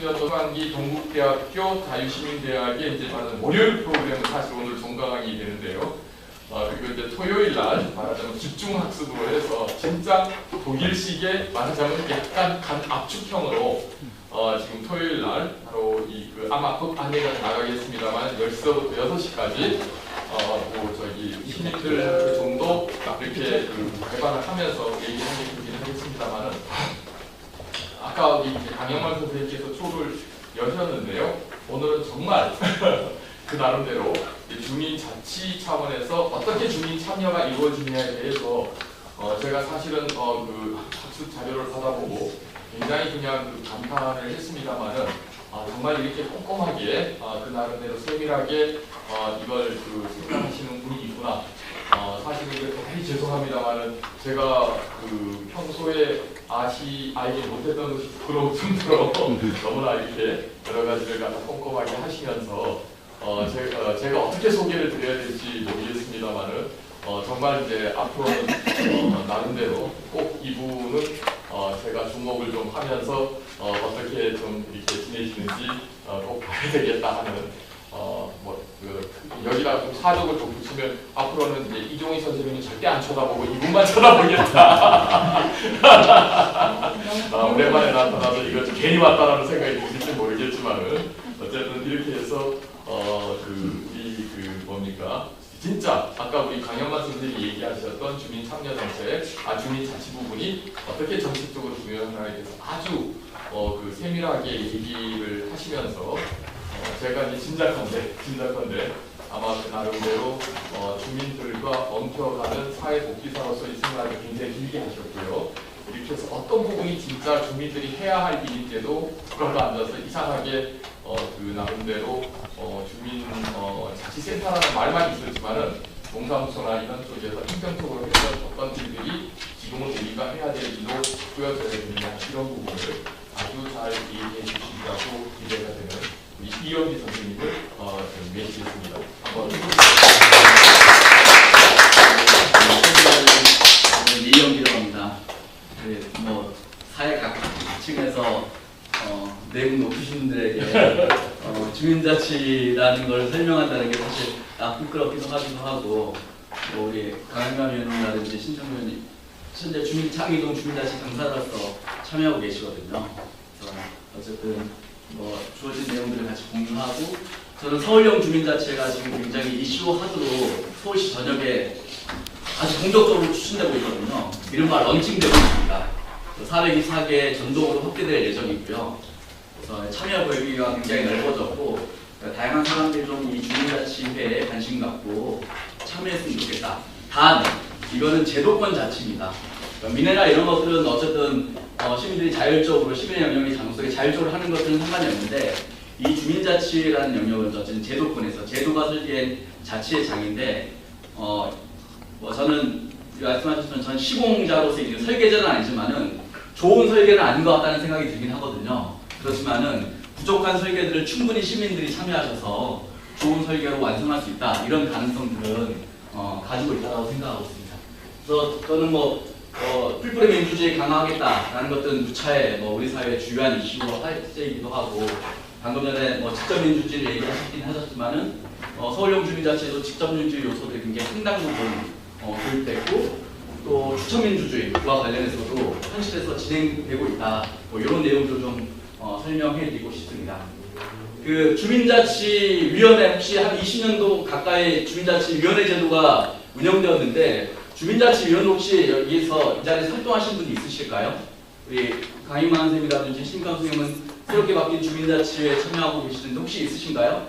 2020년도 상반기 동국대학교 자유시민대학의 이제 받은 월요일 프로그램은 사실 오늘 종강이 되는데요. 어, 그리고 이제 토요일 날 말하자면 집중학습으로 해서 진짜 독일식의 말하자면 약간 간 압축형으로 어, 지금 토요일 날 바로 이 그 아마 곧 안내가 나가겠습니다만 10시부터 6시까지 어, 뭐 저기 시민들 정도 이렇게 그 개발을 하면서 얘기하긴 하겠습니다만은 아까 이 강영만 선생님께서 초를 여셨는데요. 오늘은 정말 그 나름대로 이 주민 자치 차원에서 어떻게 주민 참여가 이루어지느냐에 대해서 어 제가 사실은 어 그 학습 자료를 받아보고 굉장히 그냥 그 감탄을 했습니다만은 아 정말 이렇게 꼼꼼하게 아, 그 나름대로 세밀하게 어 이걸 그 생각하시는 분이 있구나. 어 사실은 이게 대단히 죄송합니다만은 제가 그 평소에 아시 알지 못했던 것이 부끄러울 정도로 너무나 이렇게 여러 가지를 갖다 꼼꼼하게 하시면서 어, 제, 어, 제가 어떻게 소개를 드려야 될지 모르겠습니다만은 어, 정말 이제 앞으로는 어, 나름대로 꼭 이분은 어, 제가 주목을 좀 하면서 어, 어떻게 좀 이렇게 지내시는지 어, 꼭 봐야 되겠다 하는 어, 뭐, 그, 여기다 좀 사족을 좀 붙이면 앞으로는 이제 이종희 선생님은 절대 안 쳐다보고 이분만 쳐다보겠다. 아, 오랜만에 나타나서 이거 좀 괜히 왔다라는 생각이 드실지 모르겠지만은 어쨌든 이렇게 해서 어그이그 뭡니까 진짜 아까 우리 강현만 선생님이 얘기하셨던 주민 참여 정책, 아 주민 자치 부분이 어떻게 정책적으로 중요한가에 대해서 아주 어그 세밀하게 얘기를 하시면서 어, 제가 이제 짐작컨대 짐작컨대 아마 그 나름대로 어, 주민들과 엉켜가는 사회복지사로서의 생활을 굉장히 길게 하셨고요. 이렇게 해서 어떤 부분이 진짜 주민들이 해야 할 일인데도 그걸로 앉아서 이상하게 어, 그 나름대로 어, 주민 어, 자치센터라는 말만 있었지만은 동사무소나 이런 쪽에서 행정적으로 했던 어떤 일들이 지금은 우리가 해야 될 일로 보여져야 되느냐 이런 부분을 아주 잘 이해해 주시리라고 기대가 되는 이영기 선생님을 어, 좀 모시겠습니다. 한번 저는 이영기라고 합니다. 네, 뭐 사회 각 층에서 어, 내국 높으신 분들에게 어, 주민자치라는 걸 설명한다는 게 사실 아, 부끄럽기도 하기도 하고 뭐 우리 강현감 의원이라든지 신청 의원이 현재 주민 창의동 주민자치 강사로서 참여하고 계시거든요. 어쨌든 뭐 주어진 내용들을 같이 공유하고 저는 서울형 주민자치가 지금 굉장히 이슈하드로 서울시 전역에 아주 공격적으로 추진되고 있거든요. 이른바 런칭되고 있습니다. 424개 전동으로 확대될 예정이고요. 그래서 참여 범위가 굉장히 넓어졌고 다양한 사람들이 좀 이 주민자치회에 관심 갖고 참여했으면 좋겠다. 단 이거는 제도권 자치입니다. 민해나 이런 것들은 어쨌든 자율적으로 시민의 영역의 장소에 자율적으로 하는 것들은 상관이 없는데 이 주민자치라는 영역은 어쨌든 제도권에서 제도가 설계한 자치의 장인데 어, 뭐 저는 말씀하셨던 전 시공자로서 이제 설계자는 아니지만은 좋은 설계는 아닌 것 같다는 생각이 들긴 하거든요. 그렇지만은 부족한 설계들을 충분히 시민들이 참여하셔서 좋은 설계로 완성할 수 있다 이런 가능성들은 어, 가지고 있다고 생각하고 있습니다. 그래서 저는 뭐 어, 풀뿌리 민주주의 강화하겠다라는 것들은 누차에 뭐 우리 사회의 주요한 이슈와 화제이기도 하고 방금 전에 뭐 직접 민주주의를 얘기하셨긴 하셨지만은 어, 서울형 주민자치에도 직접 민주주의 요소들이 굉장히 상당 부분 어, 도입됐고 또 추천 민주주의와 관련해서도 현실에서 진행되고 있다. 뭐 이런 내용도 좀 어, 설명해드리고 싶습니다. 그 주민자치위원회 혹시 한 20년도 가까이 주민자치위원회 제도가 운영되었는데 주민자치위원회 혹시 여기서 이 자리에서 활동하신 분이 있으실까요? 우리 강희만 선생님이라든지 신강 선생님은 새롭게 바뀐 주민자치회에 참여하고 계시는데 혹시 있으신가요?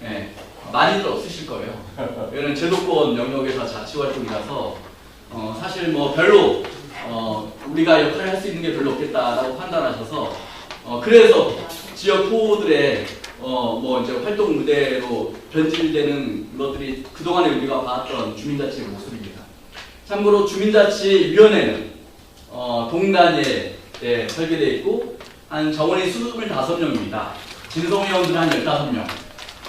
네, 많이들 없으실 거예요. 이거는 제도권 영역에서 자치활동이라서 어, 사실 뭐 별로 어, 우리가 역할을 할 수 있는 게 별로 없겠다라고 판단하셔서 어, 그래서 지역 호들의 어, 뭐 이제 활동 무대로 변질되는 것들이 그동안에 우리가 봐왔던 주민자치의 모습입니다. 참고로 주민자치위원회는 어, 동단위에 예, 설계되어 있고 한 정원이 25명입니다. 진성회원들은 한 15명.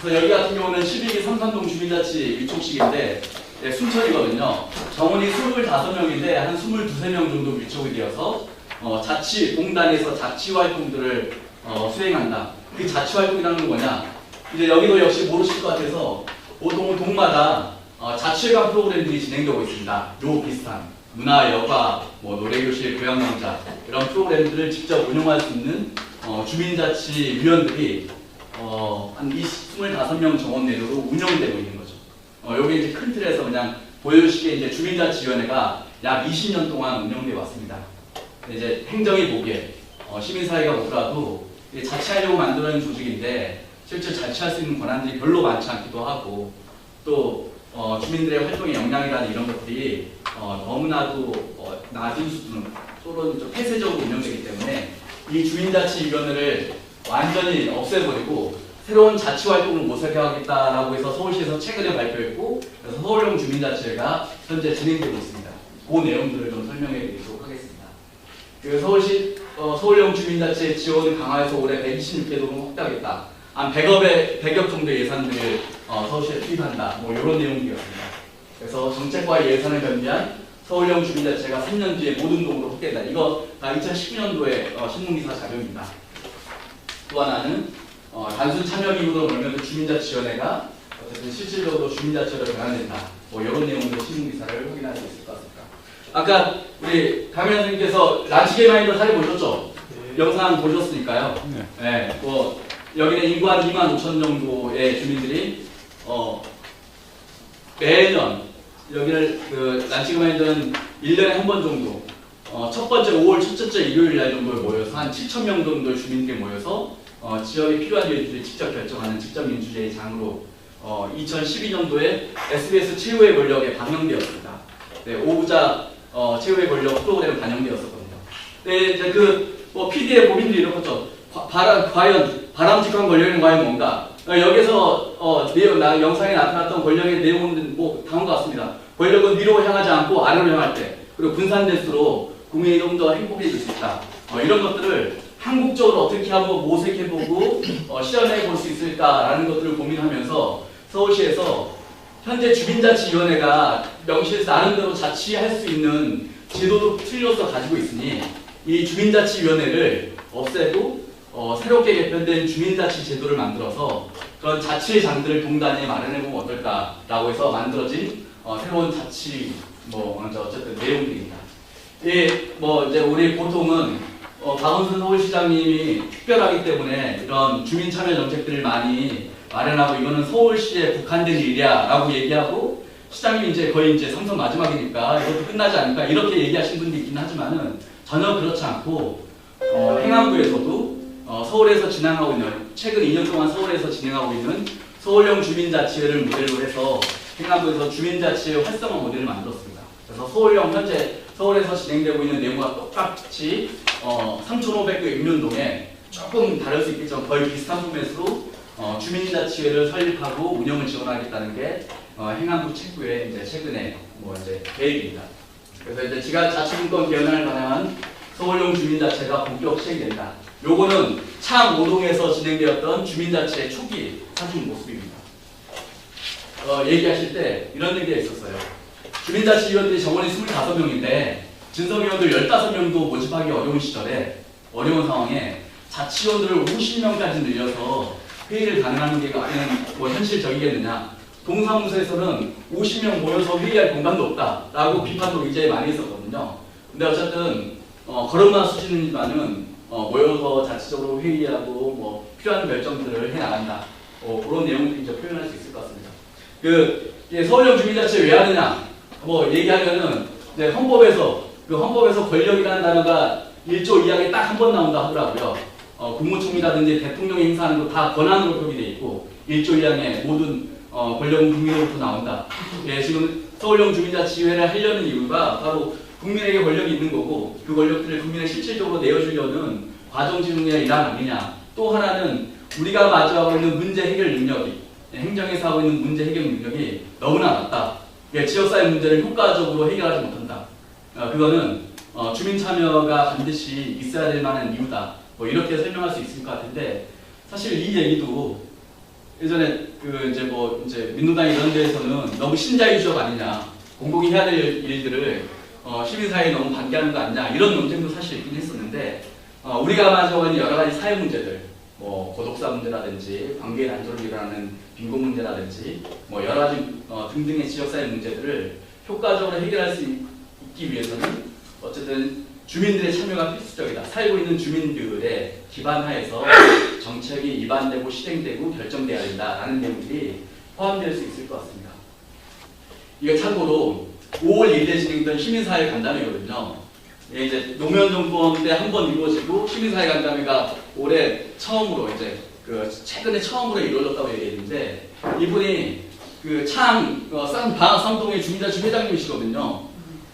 그래서 여기 같은 경우는 12기 삼산동 주민자치 위촉식인데 예, 순천이거든요. 정원이 25명인데 한 22, 3명 정도 위촉이 되어서 어, 자치, 동단에서 자치 활동들을 어, 수행한다. 그 자치 활동이라는 건 뭐냐? 이제 여기도 역시 모르실 것 같아서 보통 동마다 어, 자치회관 프로그램들이 진행되고 있습니다. 요 비슷한 문화, 여가, 뭐 노래교실, 교양강좌 이런 프로그램들을 직접 운영할 수 있는 어, 주민자치위원들이 어, 한 20, 25명 정원 내로도 운영되고 있는 거죠. 어, 여기 이제 큰 틀에서 그냥 보여주시기에 이제 주민자치위원회가 약 20년 동안 운영되어 왔습니다. 이제 행정이 보기에 어, 시민사회가 보더라도 자치하려고 만드는 조직인데 실제 자치할 수 있는 권한들이 별로 많지 않기도 하고 또 어, 주민들의 활동의 역량이라는 이런 것들이 어, 너무나도 어, 낮은 수준 또는 좀 폐쇄적으로 운영되기 때문에 이 주민자치위원회를 완전히 없애버리고 새로운 자치활동을 모색하겠다라고 해서 서울시에서 최근에 발표했고 그래서 서울형 주민자치회가 현재 진행되고 있습니다. 그 내용들을 좀 설명해 드리도록 하겠습니다. 그 서울시 어, 서울형 주민자치 지원 강화해서 올해 126개 도로 확대하겠다. 한 100억의 100억 정도의 예산들을 어, 서울시에 투입한다. 뭐 이런 내용들이었습니다. 그래서 정책과 예산을 변비한 서울형 주민자치가 3년 뒤에 모든 동으로 확대된다. 이거 다 2019년도에 어, 신문기사 자료입니다. 또 하나는 어, 단순 참여 기구로 멀면서 주민자치위원회가 어쨌든 실질적으로 주민자치로 변환된다. 뭐 이런 내용들 신문기사를 확인할 수 있을 것 같습니다. 아까 우리 강현 선생님께서 란치게 마인드 사례 보셨죠? 영상 보셨으니까요. 네. 네, 뭐 여기는 인구 한 2만 5천 정도의 주민들이 어, 매년 여기를 그 란치그마인드는 1년에 한 번 정도 어, 첫 번째 5월 첫째 일요일 날 정도에 모여서 한 7천 명 정도의 주민들이 모여서 어, 지역에 필요한 일들을 직접 결정하는 직접 민주주의 장으로 어, 2012년도에 SBS 최후의 권력에 반영되었습니다. 네, 오부자 어, 최후의 권력 프로그램 반영되었었거든요. 네, 이제 그 뭐 PD의 고민도 이렇겠죠. 과- 바람, 과연 바람직한 권력은 과연 뭔가? 어, 여기서 어, 내용, 나, 영상에 나타났던 권력의 내용은 뭐 다음과 같습니다. 권력은 위로 향하지 않고 아래로 향할 때, 그리고 분산될수록 국민이 좀 더 행복해질 수 있다. 어, 이런 것들을 한국적으로 어떻게 한번 모색해보고 어, 실현해 볼 수 있을까라는 것들을 고민하면서 서울시에서 현재 주민자치위원회가 명시해서 나름대로 자치할 수 있는 제도도 틀려서 가지고 있으니 이 주민자치위원회를 없애고 어, 새롭게 개편된 주민자치 제도를 만들어서 그런 자치의 장들을 동단위에 마련해보면 어떨까라고 해서 만들어진 어, 새로운 자치 뭐 먼저 어쨌든 내용들입니다. 이뭐 이제 우리 보통은 어, 박원순 서울시장님이 특별하기 때문에 이런 주민 참여 정책들을 많이 마련하고 이거는 서울시에 국한된 일이야라고 얘기하고 시장님이 이제 거의 이제 삼선 마지막이니까 이것도 끝나지 않을까 이렇게 얘기하신 분도 있긴 하지만은 전혀 그렇지 않고 어, 행안부에서도 어, 서울에서 진행하고 있는 최근 2년 동안 서울에서 진행하고 있는 서울형 주민자치회를 모델로 해서 행안부에서 주민자치회 활성화 모델을 만들었습니다. 그래서 서울형 현재 서울에서 진행되고 있는 내용과 똑같이 어, 3,500개 육륜동에 조금 다를 수 있겠지만 거의 비슷한 포맷으로 어, 주민자치회를 설립하고 운영을 지원하겠다는 게 어, 행안부 책구의 이제 최근에 뭐 이제 계획입니다. 그래서 이제 지가 자치분권 개헌을 반영한 서울형 주민자치가 본격 시행된다. 요거는 차 5동에서 진행되었던 주민자치의 초기 사진 모습입니다. 어, 얘기하실 때 이런 얘기가 있었어요. 주민자치 위원들이 정원이 25명인데 진성위원들 15명도 모집하기 어려운 시절에 어려운 상황에 자치위원들을 50명까지 늘려서 회의를 가능하는 게 과연 뭐 현실적이겠느냐. 동사무소에서는 50명 모여서 회의할 공간도 없다라고 비판도 굉장히 많이 했었거든요. 근데 어쨌든 어, 걸음마 수준이지만은 어, 모여서 자체적으로 회의하고 뭐 필요한 결정들을 해 나간다. 어, 그런 내용들 이제 표현할 수 있을 것 같습니다. 그 서울형 주민자치 왜 하느냐? 뭐 얘기하면은 이제 헌법에서 그 헌법에서 권력이라는 단어가 1조 2항에 딱 한 번 나온다 하더라고요. 어, 국무총리라든지 대통령이 행사하는 거 다 권한으로 표기돼 있고 1조 2항에 모든 어, 권력은 국민으로부터 나온다. 예, 지금 서울형 주민자치회를 하려는 이유가 바로 국민에게 권력이 있는 거고 그 권력들을 국민에 실질적으로 내어주려는 과정진흥의 일환 아니냐. 또 하나는 우리가 마주하고 있는 문제 해결 능력이 예, 행정에서 하고 있는 문제 해결 능력이 너무나 낮다. 예, 지역사회 문제를 효과적으로 해결하지 못한다. 어, 그거는 어, 주민 참여가 반드시 있어야 될 만한 이유다. 뭐 이렇게 설명할 수 있을 것 같은데 사실 이 얘기도 예전에 그 이제 뭐 이제 민노당 이런 데에서는 너무 신자유주의 아니냐 공공이 해야 될 일들을 어, 시민사회에 너무 반대하는 거 아니냐 이런 논쟁도 사실 있긴 했었는데 어, 우리가 마주하는 여러 가지 사회 문제들, 뭐 고독사 문제라든지 관계 단절로 일어나는 빈곤 문제라든지 뭐 여러 가지 어, 등등의 지역사회 문제들을 효과적으로 해결할 수 있, 기 위해서는 어쨌든 주민들의 참여가 필수적이다. 살고 있는 주민들의 기반하에서 정책이 입안되고 실행되고 결정돼야 된다라는 내용들이 포함될 수 있을 것 같습니다. 이거 참고로 5월 1일에 진행된 시민사회 간담회거든요. 예, 이제 노무현 정권 때 한 번 이루어지고 시민사회 간담회가 올해 처음으로 이제 그 최근에 처음으로 이루어졌다고 얘기했는데 이분이 그창 어, 쌍 방학 삼동의 주민자치 회장님이시거든요.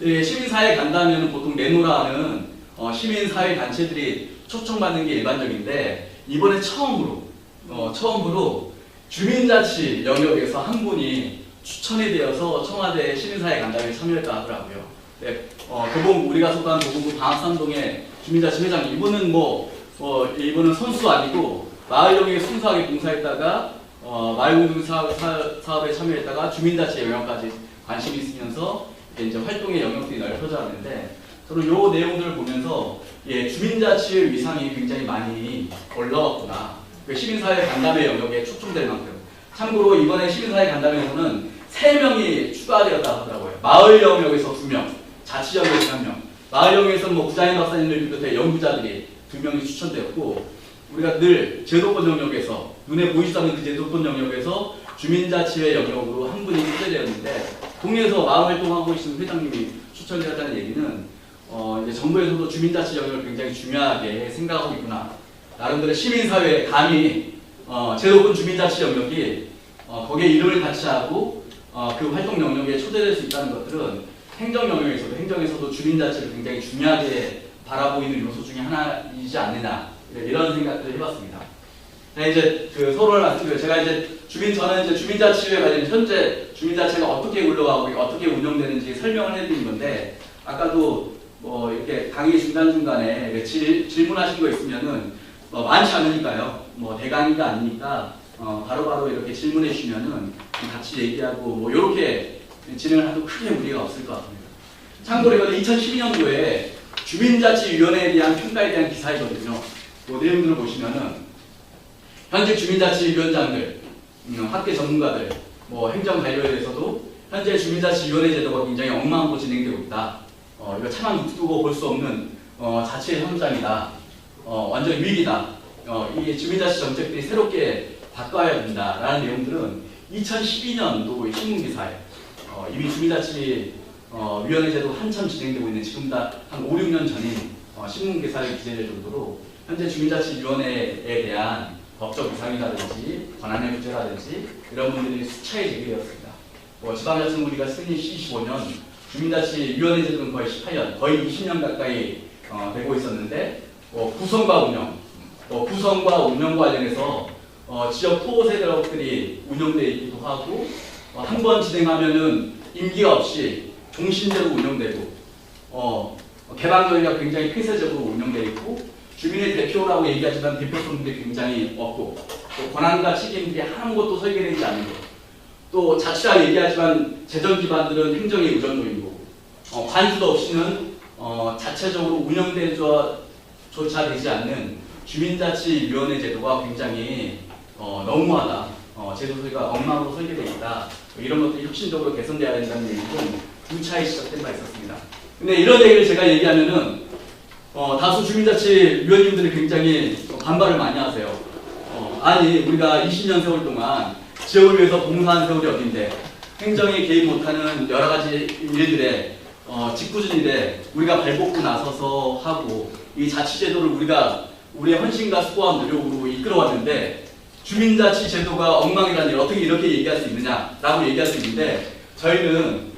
예, 시민사회 간담회는 보통 내노라는 어, 시민사회 단체들이 초청받는 게 일반적인데 이번에 처음으로 어, 처음으로 주민자치 영역에서 한 분이 추천이 되어서 청와대 시민사회 간담회에 참여했다 하더라고요. 네, 어, 도봉 우리가 속한 도봉구 방학산동의 주민자치 회장 이분은 뭐 어, 이분은 선수 아니고 마을 영역에 순수하게 봉사했다가 어, 마을공동 사업, 사- 사업에 참여했다가 주민자치 영역까지 관심이 있으면서 이제 활동의 영역들이 넓혀졌는데 저는 요 내용들을 보면서 예, 주민자치의 위상이 굉장히 많이 올라왔구나. 그 시민사회 간담회 영역에 초점될 만큼. 참고로 이번에 시민사회 간담회에서는 세 명이 추가되었다고 하더라고요. 마을 영역에서 두 명, 자치 영역에서 한 명. 마을 영역에서 뭐 구자인 박사님을 비롯해 연구자들이 두 명이 추천되었고 우리가 늘 제도권 영역에서 눈에 보이지도 않는 그 제도권 영역에서 주민자치회 영역으로 한 분이 추천되었는데 동에서 마을 활동하고 계시는 회장님이 추천되었다는 얘기는 어, 이제 정부에서도 주민자치 영역을 굉장히 중요하게 생각하고 있구나. 나름대로 시민사회 감히 어, 제도권 주민자치 영역이 어, 거기에 이름을 같이 하고 어, 그 활동 영역에 초대될 수 있다는 것들은 행정 영역에서도 행정에서도 주민자치를 굉장히 중요하게 바라보이는 요소 중에 하나이지 않느냐 이런 생각들을 해봤습니다. 자, 이제 그 서로를 맞추고 제가 이제 주민 저는 이제 주민자치에 관련 현재 주민자치가 어떻게 굴러가고 어떻게 운영되는지 설명을 해드린 건데 아까도 뭐 이렇게 강의 중간 중간에 질, 질문하신 거 있으면은 뭐 많지 않으니까요. 뭐 대강의가 아니니까 어, 바로바로 이렇게 질문해 주시면은 같이 얘기하고 뭐 이렇게 진행을 해도 크게 무리가 없을 것 같습니다. 참고로 이거는 2012년도에 주민자치위원회에 대한 평가에 대한 기사이거든요. 그 내용들을 보시면은 현재 주민자치위원장들, 음, 학계 전문가들, 뭐 행정관료에 대해서도 현재 주민자치위원회 제도가 굉장히 엉망으로 진행되고 있다. 어, 이거 차만 두고 볼 수 없는 어, 자치의 현장이다. 어, 완전 위기다. 어, 이 주민자치 정책들이 새롭게 바꿔야 된다라는 내용들은 2012년도 신문 기사에 어, 이미 주민자치 어, 위원회 제도 한참 진행되고 있는 지금 다한 5, 6년 전인 어, 신문 기사에 기재될 정도로 현재 주민자치위원회에 대한 법적 위상이라든지 권한의 부재라든지 이런 부분들이 수차례 제기되었습니다. 뭐 지방자치구리가 승인 15년, 주민자치위원회 제도는 거의 18년, 거의 20년 가까이 어, 되고 있었는데 뭐 구성과 운영, 뭐 구성과 운영 관련해서 어, 지역 투어 세력들이 운영되어 있기도 하고 어, 한번 진행하면은 임기가 없이 종신제로 운영되고 어, 개방적이가 굉장히 폐쇄적으로 운영되어 있고 주민의 대표라고 얘기하지만 대표성들이 굉장히 없고 또 권한과 책임들이 아무것도 설계되지 않는 것. 또 자치라 얘기하지만 재정 기반들은 행정의 의존도이고 어, 관수도 없이는 어, 자체적으로 운영되조차 되지 않는 주민자치위원회 제도가 굉장히 어, 너무하다. 어, 제도가 엉망으로 설계되어 있다. 뭐 이런 것들이 혁신적으로 개선돼야 된다는 얘기는 두 차에 시작된 바 있었습니다. 근데 이런 얘기를 제가 얘기하면은 어, 다수 주민자치 위원님들이 굉장히 반발을 많이 하세요. 어, 아니 우리가 20년 세월 동안 지역을 위해서 봉사한 세월이 어딘데 행정에 개입 못하는 여러 가지 일들에 어, 직구준 일에 우리가 발벗고 나서서 하고 이 자치제도를 우리가 우리의 헌신과 수고와 노력으로 이끌어왔는데 주민자치 제도가 엉망이라니 어떻게 이렇게 얘기할 수 있느냐라고 얘기할 수 있는데 저희는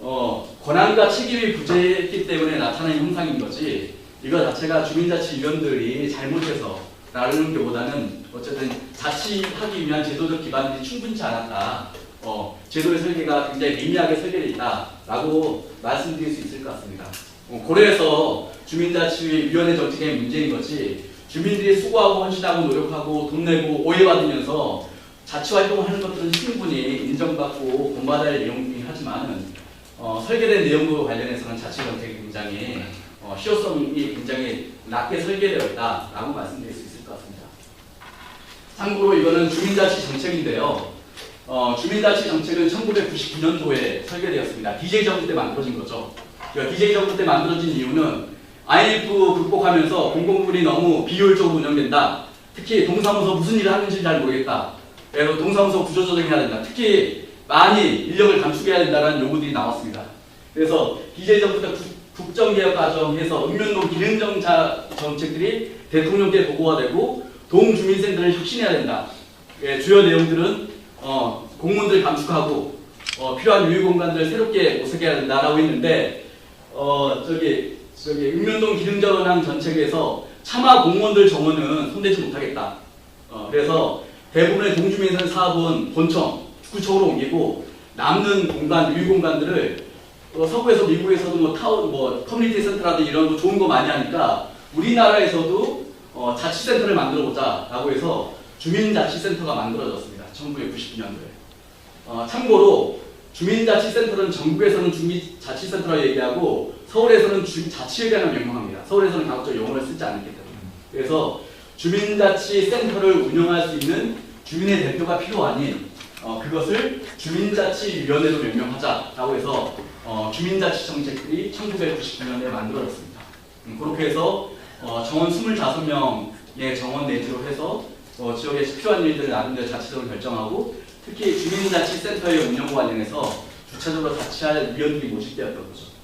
어, 권한과 책임이 부재했기 때문에 나타나는 현상인 거지 이거 자체가 주민자치위원들이 잘못해서 라는 게보다는 어쨌든 자치하기 위한 제도적 기반이 충분치 않았다. 어, 제도의 설계가 굉장히 미미하게 설계되어 있다라고 말씀드릴 수 있을 것 같습니다. 어, 고려해서 주민자치위원회 정책의 문제인 거지 주민들이 수고하고 헌신하고 노력하고 돈 내고 오해받으면서 자치 활동을 하는 것들은 충분히 인정받고 본받아야 할 내용이긴 하지만은 어, 설계된 내용과 관련해서는 자치 정책이 굉장히 어, 어, 실효성이 굉장히 낮게 설계되어 있다라고 말씀드릴 수 있을 것 같습니다. 참고로 이거는 주민자치 정책인데요. 어, 주민자치 정책은 1999년도에 설계되었습니다. DJ 정부 때 만들어진 거죠. 그러니까 DJ 정부 때 만들어진 이유는 IMF 극복하면서 공공물이 너무 비효율적으로 운영된다. 특히 동사무소 무슨 일을 하는지 잘 모르겠다. 그래서 동사무소 구조조정해야 된다. 특히 많이 인력을 감축해야 된다는 요구들이 나왔습니다. 그래서 국- 국정개혁 과정에서 읍면동 기능정자 정책들이 대통령께 보고가 되고 동주민센터를 혁신해야 된다. 예, 주요 내용들은 어, 공무원들 감축하고 어, 필요한 유휴 공간들을 새롭게 모색해야 된다라고 했는데 어, 저기 저기 읍면동 기능전환 정책에서 차마 공무원들 정원은 손대지 못하겠다. 어, 그래서 대부분의 동주민센터 사업은 본청, 구청으로 옮기고 남는 공간, 유휴 공간들을 어, 서구에서 미국에서도 뭐 타운, 뭐 커뮤니티 센터라든지 이런 거 좋은 거 많이 하니까 우리나라에서도 어, 자치센터를 만들어 보자라고 해서 주민자치센터가 만들어졌습니다. 1999년도에. 어, 참고로 주민자치센터는 전국에서는 주민자치센터라고 얘기하고 서울에서는 주민자치회관을 명명합니다. 서울에서는 가급적 용어를 쓰지 않기 때문에. 그래서 주민자치센터를 운영할 수 있는 주민의 대표가 필요하니 어, 그것을 주민자치위원회로 명명하자라고 해서 어, 주민자치 정책들이 1999년에 만들어졌습니다. 음, 그렇게 해서 어, 정원 25명의 정원 내지로 해서 어, 지역에 필요한 일들을 나름대로 자체적으로 결정하고 특히 주민자치센터의 운영 관련해서 주체적으로 자치할 위원들이 모집되었던 거죠.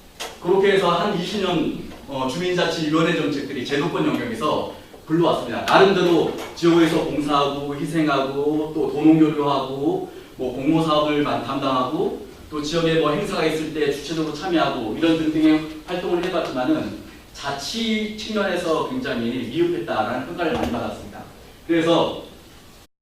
그렇게 해서 한 20년 어, 주민자치위원회 정책들이 제도권 영역에서 불러왔습니다. 나름대로 지역에서 봉사하고 희생하고 또 도농교류하고 뭐 공모 사업을 만- 담당하고 또 지역에 뭐 행사가 있을 때 주체적으로 참여하고 이런 등등의 활동을 해봤지만은 자치 측면에서 굉장히 미흡했다라는 평가를 많이 받았습니다. 그래서